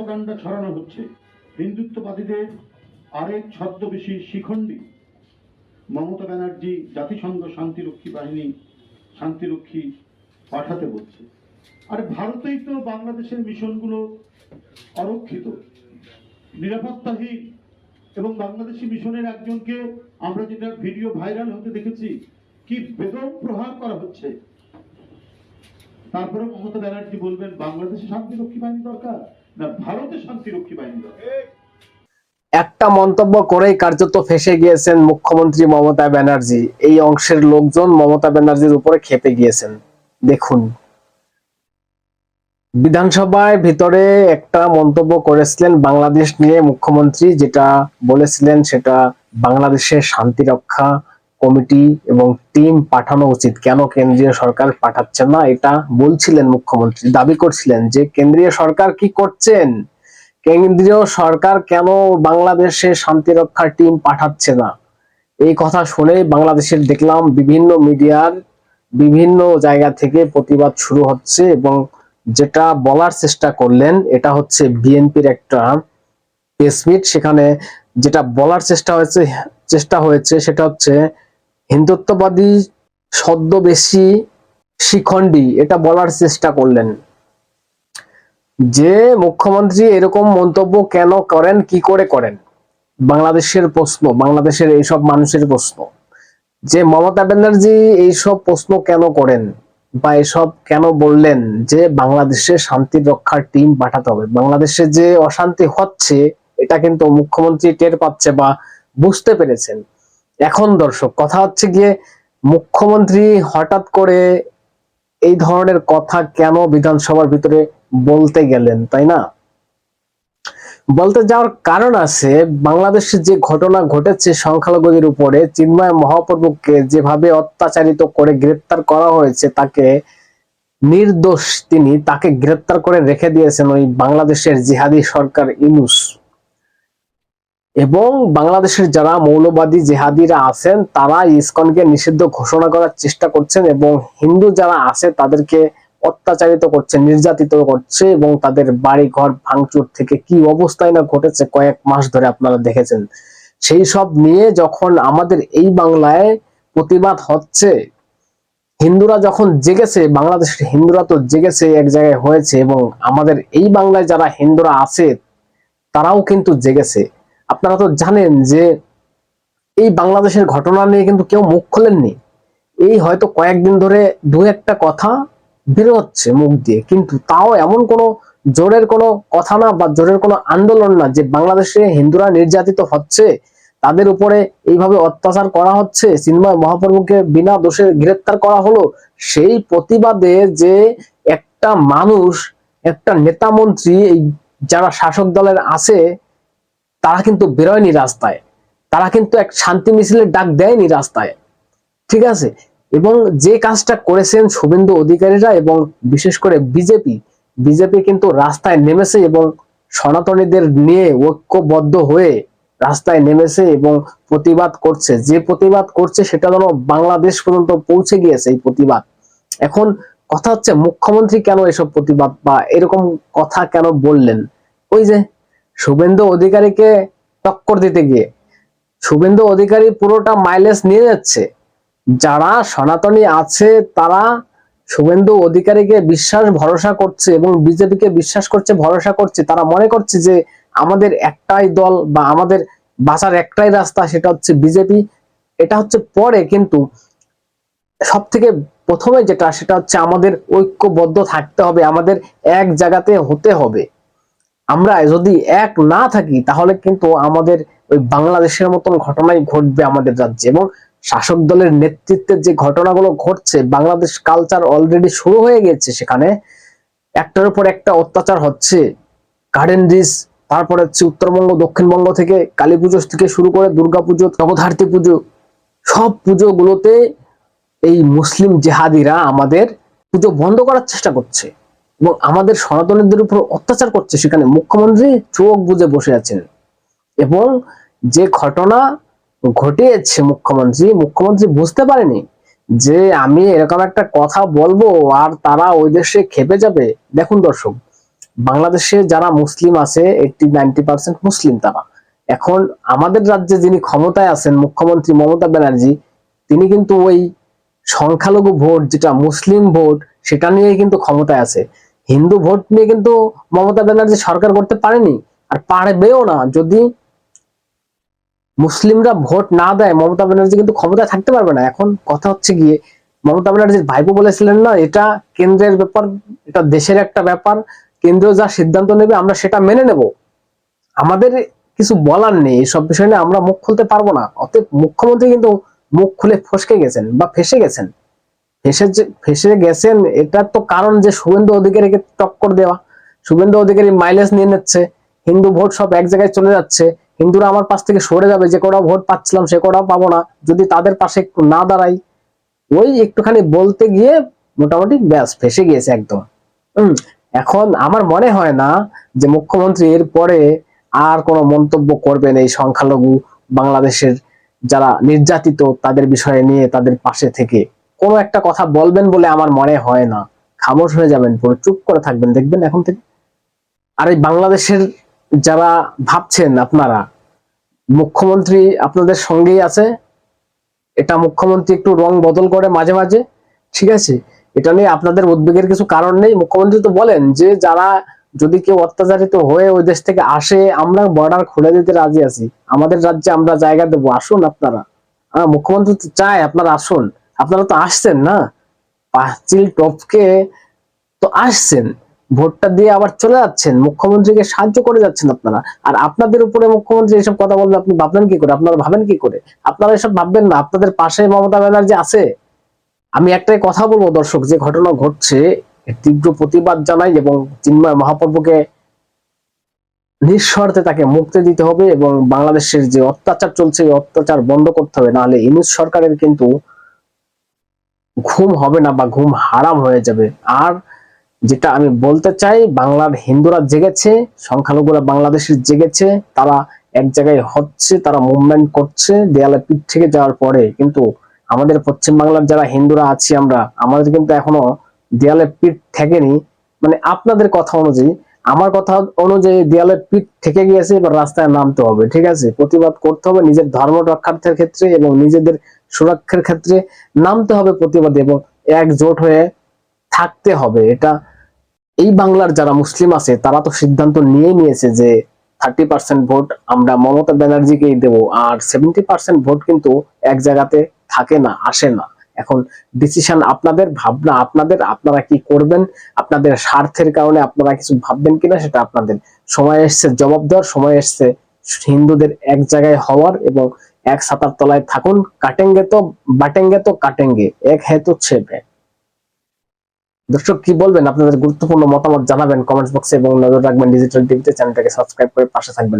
Propaganda ছড়ানো হচ্ছে। হিন্দুত্ববাদীদের আরেক ছদ্মবেশী শিখণ্ডী। মমতা ব্যানার্জি জাতিসংঘ শান্তিরক্ষী বাহিনী শান্তিরক্ষী পাঠাতে বলছে। আর ভারতেই তো বাংলাদেশের মিশনগুলো অরক্ষিত। নিরাপত্তাহীন এবং বাংলাদেশি মিশনের একজনকে আমরা যেটা ভিডিও ভাইরাল হতে দেখেছি, কি বেদম প্রহার করা হচ্ছে। তারপরে মমতা ব্যানার্জি বলবেন, বাংলাদেশে শান্তিরক্ষী বাহিনী দরকার। না, ভারতে শান্তিরক্ষী বাহিনী একটা মন্তব্য করেই কার্যত ফেসে গিয়েছেন মুখ্যমন্ত্রী মমতা ব্যানার্জি। এই অংশের লোকজন মমতা ব্যানার্জির উপরে খেপে গিয়েছেন। দেখুন। বিধানসভায় ভিতরে একটা মন্তব্য করেছিলেন বাংলাদেশ নিয়ে মুখ্যমন্ত্রী, যেটা বলেছিলেন সেটা বাংলাদেশের শান্তি রক্ষা কমিটি এবং টিম পাঠানো উচিত। কেন কেন্দ্রীয় সরকার পাঠাচ্ছে না? এটা বলছিলেন মুখ্যমন্ত্রী। দাবি করছিলেন যে, কেন্দ্রীয় সরকার কি করছেন? কেন্দ্রীয় সরকার কেন বাংলাদেশে শান্তি রক্ষার টিম পাঠাচ্ছে না? এই কথা শুনে বাংলাদেশের দেখলাম বিভিন্ন মিডিয়ার বিভিন্ন জায়গা থেকে প্রতিবাদ শুরু হচ্ছে এবং যেটা বলার চেষ্টা করলেন, এটা হচ্ছে বিএনপির একটা প্রেসমিট সেখানে যেটা বলার চেষ্টা হয়েছে চেষ্টা হয়েছে সেটা হচ্ছে হিন্দুত্ববাদী ছদ্মবেশী শিখণ্ডী, এটা বলার চেষ্টা করলেন। যে মুখ্যমন্ত্রী এরকম মন্তব্য কেন করেন, কি করে করেন? বাংলাদেশের প্রশ্ন, বাংলাদেশের এইসব মানুষের প্রশ্ন। যে মমতা ব্যানার্জি এইসব প্রশ্ন কেন করেন বা এসব কেন বললেন যে বাংলাদেশে শান্তি রক্ষার টিম পাঠাতে হবে। বাংলাদেশে যে অশান্তি হচ্ছে, এটা কিন্তু মুখ্যমন্ত্রী টের পাচ্ছে বা বুঝতে পেরেছেন। এখন দর্শক, কথা হচ্ছে গিয়ে মুখ্যমন্ত্রী হঠাৎ করে এই ধরনের কথা কেন বিধানসভার ভিতরে বলতে গেলেন, তাই না? বলতে যাওয়ার কারণ আছে, বাংলাদেশে যে ঘটনা ঘটেছে সংখ্যালঘুদের উপরে, চিন্ময় মহাপ্রভুকে যেভাবে অত্যাচারিত করে গ্রেপ্তার করা হয়েছে, তাকে নির্দোষ তিনি, তাকে গ্রেপ্তার করে রেখে দিয়েছেন ওই বাংলাদেশের জিহাদি সরকার ইনুস এবং বাংলাদেশের যারা মৌলবাদী জেহাদিরা আছেন, তারা ইসকনকে নিষিদ্ধ ঘোষণা করার চেষ্টা করছেন এবং হিন্দু যারা আছে, তাদেরকে অত্যাচারিত করছে, নির্যাতিত করছে এবং তাদের বাড়ি ঘর ভাঙচুর থেকে কি অবস্থায় না ঘটেছে কয়েক মাস ধরে আপনারা দেখেছেন। সেই সব নিয়ে যখন আমাদের এই বাংলায় প্রতিবাদ হচ্ছে, হিন্দুরা যখন জেগেছে, বাংলাদেশের হিন্দুরা তো জেগেছে, এক জায়গায় হয়েছে এবং আমাদের এই বাংলায় যারা হিন্দুরা আছে, তারাও কিন্তু জেগেছে। আপনারা তো জানেন যে এই বাংলাদেশের ঘটনা নিয়ে কিন্তু কেউ মুখ খোলেননি। এই হয়তো কয়েকদিন ধরে দু একটা কথা বেরোচ্ছে মুখ দিয়ে, কিন্তু তাও এমন কোনো জোরের কোনো কথা না বা জোরের কোনো আন্দোলন না যে বাংলাদেশে হিন্দুরা নির্যাতিত হচ্ছে, তাদের উপরে এইভাবে অত্যাচার করা হচ্ছে চিন্ময় মহাপ্রভুকে বিনা দোষে গ্রেপ্তার করা হলো, সেই প্রতিবাদে যে একটা মানুষ, একটা নেতা মন্ত্রী এই যারা শাসক দলের আছে তারা কিন্তু বেরোয়নি রাস্তায়। তারা কিন্তু এক শান্তি মিছিলের ডাক দেয়নি রাস্তায়। ঠিক আছে? এবং যে কাজটা করেছেন শুভেন্দু অধিকারীরা এবং বিশেষ করে বিজেপি বিজেপি কিন্তু রাস্তায় নেমেছে এবং সনাতনীদের নিয়ে ঐক্যবদ্ধ হয়ে রাস্তায় নেমেছে এবং প্রতিবাদ করছে। যে প্রতিবাদ করছে সেটা যেন বাংলাদেশ পর্যন্ত পৌঁছে গিয়েছে এই প্রতিবাদ। এখন কথা হচ্ছে, মুখ্যমন্ত্রী কেন এসব প্রতিবাদ বা এরকম কথা কেন বললেন? ওই যে শুভেন্দু অধিকারীকে টক্কর দিতে গিয়ে। শুভেন্দু অধিকারী পুরোটা মাইলেজ নিয়ে যাচ্ছে। যারা সনাতনী আছে, তারা শুভেন্দু অধিকারীকে বিশ্বাস ভরসা করছে এবং বিজেপিকে বিশ্বাস করছে, ভরসা করছে। তারা মনে করছে যে আমাদের একটাই দল বা আমাদের বাঁচার একটাই রাস্তা সেটা হচ্ছে বিজেপি। এটা হচ্ছে পরে কিন্তু সব থেকে প্রথমে যেটা, সেটা হচ্ছে আমাদের ঐক্যবদ্ধ থাকতে হবে, আমাদের এক জায়গাতে হতে হবে। আমরা যদি এক না থাকি, তাহলে কিন্তু আমাদের ওই বাংলাদেশের মতন ঘটনাই ঘটবে আমাদের রাজ্যে। এবং শাসক দলের নেতৃত্বের যে ঘটনাগুলো ঘটছে, বাংলাদেশ কালচার অলরেডি শুরু হয়ে গেছে সেখানে। একটার উপর একটা অত্যাচার হচ্ছে। গার্ডেন রিস তারপরে হচ্ছে উত্তরবঙ্গ, দক্ষিণবঙ্গ থেকে কালী পুজো থেকে শুরু করে দুর্গাপুজো নবধারতী পুজো, সব পুজোগুলোতে এই মুসলিম জেহাদিরা আমাদের পুজো বন্ধ করার চেষ্টা করছে। এবং আমাদের সনাতনীদের উপর অত্যাচার করছে সেখানে মুখ্যমন্ত্রী চোখ বুঝে বসে আছেন। এবং যে ঘটনা ঘটিয়েছে মুখ্যমন্ত্রী মুখ্যমন্ত্রী বুঝতে পারেনি যে আমি এরকম একটা কথা বলব আর তারা ওই দেশে খেপে যাবে। দেখুন দর্শক, বাংলাদেশে যারা মুসলিম আছে এইটি নাইনটি পার্সেন্ট মুসলিম তারা। এখন আমাদের রাজ্যে যিনি ক্ষমতায় আছেন, মুখ্যমন্ত্রী মমতা ব্যানার্জি, তিনি কিন্তু ওই সংখ্যালঘু ভোট, যেটা মুসলিম ভোট, সেটা নিয়ে কিন্তু ক্ষমতায় আছে। হিন্দু ভোট নিয়ে কিন্তু মমতা ব্যানার্জি সরকার করতে পারেনি, আর পারবেও না। যদি মুসলিমরা ভোট না দেয়, মমতা ব্যানার্জি কিন্তু ক্ষমতায় থাকতে পারবে না। এখন কথা হচ্ছে গিয়ে, মমতা ব্যানার্জির ভাইপো বলেছিলেন না, এটা কেন্দ্রের ব্যাপার, এটা দেশের একটা ব্যাপার, কেন্দ্র যা সিদ্ধান্ত নেবে, আমরা সেটা মেনে নেব। আমাদের কিছু বলার নেই, এসব বিষয় নিয়ে আমরা মুখ খুলতে পারব না। অতএব মুখ্যমন্ত্রী কিন্তু মুখ খুলে ফসকে গেছেন বা ফেসে গেছেন। ফেসে ফেসে গেছেন এটার তো কারণ যে শুভেন্দু অধিকারীকে টক্কর দেওয়া। শুভেন্দু অধিকারী মাইলেজ নিয়ে নিচ্ছে, হিন্দু ভোট সব এক জায়গায় চলে যাচ্ছে, হিন্দুরা আমার পাশ থেকে সরে যাবে, যে কটা ভোট পাচ্ছিলাম সে কটাও পাবো না, যদি তাদের পাশে একটু না দাঁড়াই। ওই একটুখানি বলতে গিয়ে মোটামুটি ব্যাস, ফেসে গিয়েছে একদম। হম এখন আমার মনে হয় না যে মুখ্যমন্ত্রী এর পরে আর কোনো মন্তব্য করবেন এই সংখ্যালঘু বাংলাদেশের যারা নির্যাতিত, তাদের বিষয়ে নিয়ে তাদের পাশে থেকে। কোনো একটা কথা বলবেন বলে আমার মনে হয় না। খামোশ হয়ে যাবেন পুরো, চুপ করে থাকবেন। দেখবেন এখন থেকে আর এই বাংলাদেশের যারা ভাবছেন আপনারা, মুখ্যমন্ত্রী আপনাদের সঙ্গেই আছে। এটা মুখ্যমন্ত্রী একটু রং বদল করে মাঝে মাঝে, ঠিক আছে? এটা নিয়ে আপনাদের উদ্বেগের কিছু কারণ নেই। মুখ্যমন্ত্রী তো বলেন যে, যারা যদি কেউ অত্যাচারিত হয়ে ওই দেশ থেকে আসে, আমরা বর্ডার খুলে দিতে রাজি আছি। আমাদের রাজ্যে আমরা জায়গা দেবো। আসুন আপনারা। হ্যাঁ মুখ্যমন্ত্রী তো চায় আপনারা আসুন। আপনারা তো আসছেন না? পাঁচিল টপকে তো আসছেন। ভোটটা দিয়ে আবার চলে যাচ্ছেন। মুখ্যমন্ত্রীকে সাহায্য করে যাচ্ছেন আপনারা। আর আপনাদের উপরে মুখ্যমন্ত্রী এসব কথা বলবে আপনি ভাবলেন কি করে? আপনারা ভাবেন কি করে? আপনারা এসব ভাববেন না। আপনাদের পাশে মমতা ব্যানার্জি আছে। আমি একটাই কথা বলব দর্শক, যে ঘটনা ঘটছে তীব্র প্রতিবাদ জানাই এবং চিন্ময় মহাপ্রভুকে নিঃশর্তে তাকে মুক্তি দিতে হবে এবং বাংলাদেশের যে অত্যাচার চলছে অত্যাচার বন্ধ করতে হবে। নাহলে ইনুস সরকারের কিন্তু ঘুম হবে না বা ঘুম হারাম হয়ে যাবে। আর যেটা আমি বলতে চাই, বাংলার হিন্দুরা জেগেছে, সংখ্যালঘুরা বাংলাদেশের জেগেছে, তারা এক জায়গায় হচ্ছে, তারা মুভমেন্ট করছে, দেয়ালে পিঠ থেকে যাওয়ার পরে। কিন্তু আমাদের পশ্চিম বাংলার যারা হিন্দুরা আছি আমরা, আমাদের কিন্তু এখনও দেয়ালে পিঠ ঠেকেনি। মানে আপনাদের কথা অনুযায়ী, আমার কথা অনুযায়ী দেয়ালে পিঠ থেকে গিয়েছে, এবার রাস্তায় নামতে হবে, ঠিক আছে? প্রতিবাদ করতে হবে নিজের ধর্ম রক্ষার্থের ক্ষেত্রে এবং নিজেদের সুরক্ষার ক্ষেত্রে নামতে হবে প্রতিবাদে এবং একজোট হয়ে থাকতে হবে। এটা এই বাংলার যারা মুসলিম আছে, তারা তো সিদ্ধান্ত নিয়ে নিয়েছে যে থার্টি পার্সেন্ট ভোট আমরা মমতা ব্যানার্জিকেই দেব আর সেভেন্টি পার্সেন্ট ভোট কিন্তু এক জায়গাতে থাকে না, আসে না। এখন ডিসিশন আপনাদের ভাবনা, আপনাদের আপনারা কি করবেন, আপনাদের স্বার্থের কারণে আপনারা কিছু ভাববেন কিনা সেটা আপনাদের সময় এসছে জবাব দেওয়ার, সময় এসছে হিন্দুদের এক জায়গায় হওয়ার এবং এক ছাতার তলায় থাকুন, কাটেঙ্গে তো, বাটেঙ্গে তো কাটেঙ্গে, এক হেতু ছেপে। দর্শক, কি বলবেন? আপনাদের গুরুত্বপূর্ণ মতামত জানাবেন কমেন্টস বক্সে এবং নজর রাখবেন ডিজিটাল টিভিতে। চ্যানেলটাকে সাবস্ক্রাইব করে পাশে থাকবেন।